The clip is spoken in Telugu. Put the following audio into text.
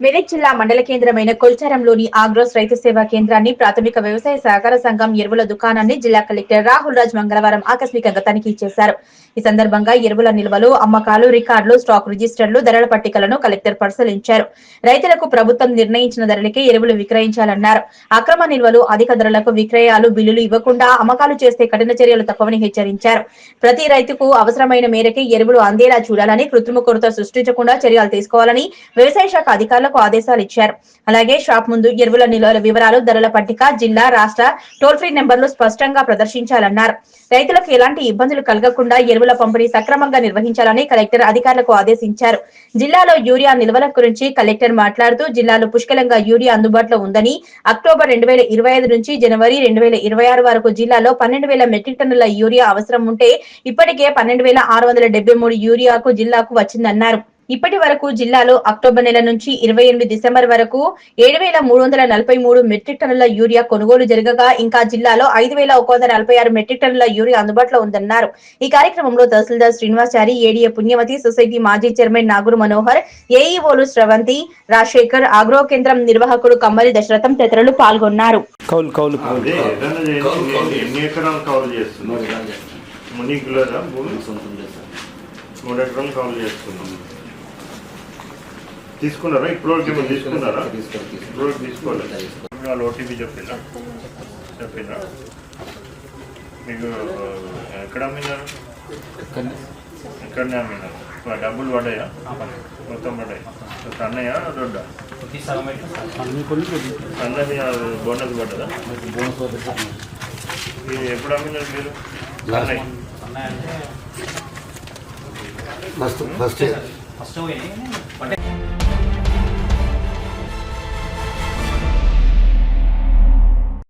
మెదక్ జిల్లా మండల కేంద్రమైన కొల్చారంలోని ఆగ్రోస్ రైతు సేవా కేంద్రాన్ని ప్రాథమిక వ్యవసాయ సహకార సంఘం ఎరువుల దుకాణాన్ని జిల్లా కలెక్టర్ రాహుల్ రాజ్ మంగళవారం ఆకస్మికంగా తనిఖీ చేశారు. ఈ సందర్భంగా ఎరువుల నిల్వలు అమ్మకాలు రికార్డులు స్టాక్ రిజిస్టర్లు ధరల పట్టికలను కలెక్టర్ పరిశీలించారు. రైతులకు ప్రభుత్వం నిర్ణయించిన ధరలకే ఎరువులు విక్రయించాలన్నారు. అక్రమ నిల్వలు అధిక ధరలకు విక్రయాలు బిల్లులు ఇవ్వకుండా అమ్మకాలు చేస్తే కఠిన చర్యలు తప్పవని హెచ్చరించారు. ప్రతి రైతుకు అవసరమైన మేరకే ఎరువులు అందేలా చూడాలని కృత్రిమ కొరత సృష్టించకుండా చర్యలు తీసుకోవాలని వ్యవసాయ శాఖ అధికారులకు ఆదేశాలు ఇచ్చారు. అలాగే షాప్ ముందు ఎరువుల నిల్వల వివరాలు ధరల పట్టిక జిల్లా రాష్ట్ర టోల్ ఫ్రీ నెంబర్లు స్పష్టంగా ప్రదర్శించాలన్నారు. రైతులకు ఎలాంటి ఇబ్బందులు కలగకుండా ఎరువుల పంపిణీ సక్రమంగా నిర్వహించాలని కలెక్టర్ అధికారులకు ఆదేశించారు. జిల్లాలో యూరియా నిల్వల గురించి కలెక్టర్ మాట్లాడుతూ జిల్లాలో పుష్కలంగా యూరియా అందుబాటులో ఉందని అక్టోబర్ రెండు వేల ఇరవై ఐదు నుంచి జనవరి రెండు వేల ఇరవై ఆరు వరకు జిల్లాలో పన్నెండు వేల మెట్రిక్ టన్నుల యూరియా అవసరం ఉంటే ఇప్పటికే పన్నెండు వేల ఆరు వందల డెబ్బై మూడు యూరియాకు జిల్లాకు వచ్చిందన్నారు. ఇప్పటి వరకు జిల్లాలో అక్టోబర్ నెల నుంచి ఇరవై ఎనిమిది డిసెంబర్ వరకు ఏడు వేల మూడు వందల నలభై మూడు మెట్రిక్ టన్నుల యూరియా కొనుగోలు జరగగా ఇంకా జిల్లాలో ఐదు వేల ఒక వందల నలభై ఆరు మెట్రిక్ టన్నుల యూరియా అందుబాటులో ఉందన్నారు. ఈ కార్యక్రమంలో తహసీల్దార్ శ్రీనివాచారి ఏడీఏ పుణ్యవతి సొసైటీ మాజీ చైర్మన్ నాగురు మనోహర్ ఏఈఓలు శ్రవంతి రాజశేఖర్ ఆగ్రో కేంద్రం నిర్వాహకుడు కమ్మరి దశరథం తదితరులు పాల్గొన్నారు. కౌలు కౌలు కౌలు. అదే ఏదైనా చేయండి. ఎన్ని- ఎన్ని ఎకరాలు కవర్ చేస్తున్నారు? మునిగిలరా భూమి? మూడు ఎకరాలు కవర్ చేస్తున్నాం తీసుకున్నారా? ఇప్పుడు ఏమో తీసుకున్నారా? ఇప్పుడు తీసుకోలేదు. వాళ్ళు ఓటీపీ చెప్పిందా చెప్పిందా మీకు ఎక్కడ అమ్మినారు? ఎక్కడనే. అమ్మినారు? డబ్బులు పడ్డాయా? మొత్తం పడ్డాయి. సన్నయ్యా దొడ్డా? అన్ని కొన్ని సన్నది బోనస్ పడ్డదా? ఎప్పుడు అమ్మినారు మీరు? సన్నయ్య ఫస్ట్ ఫస్ట్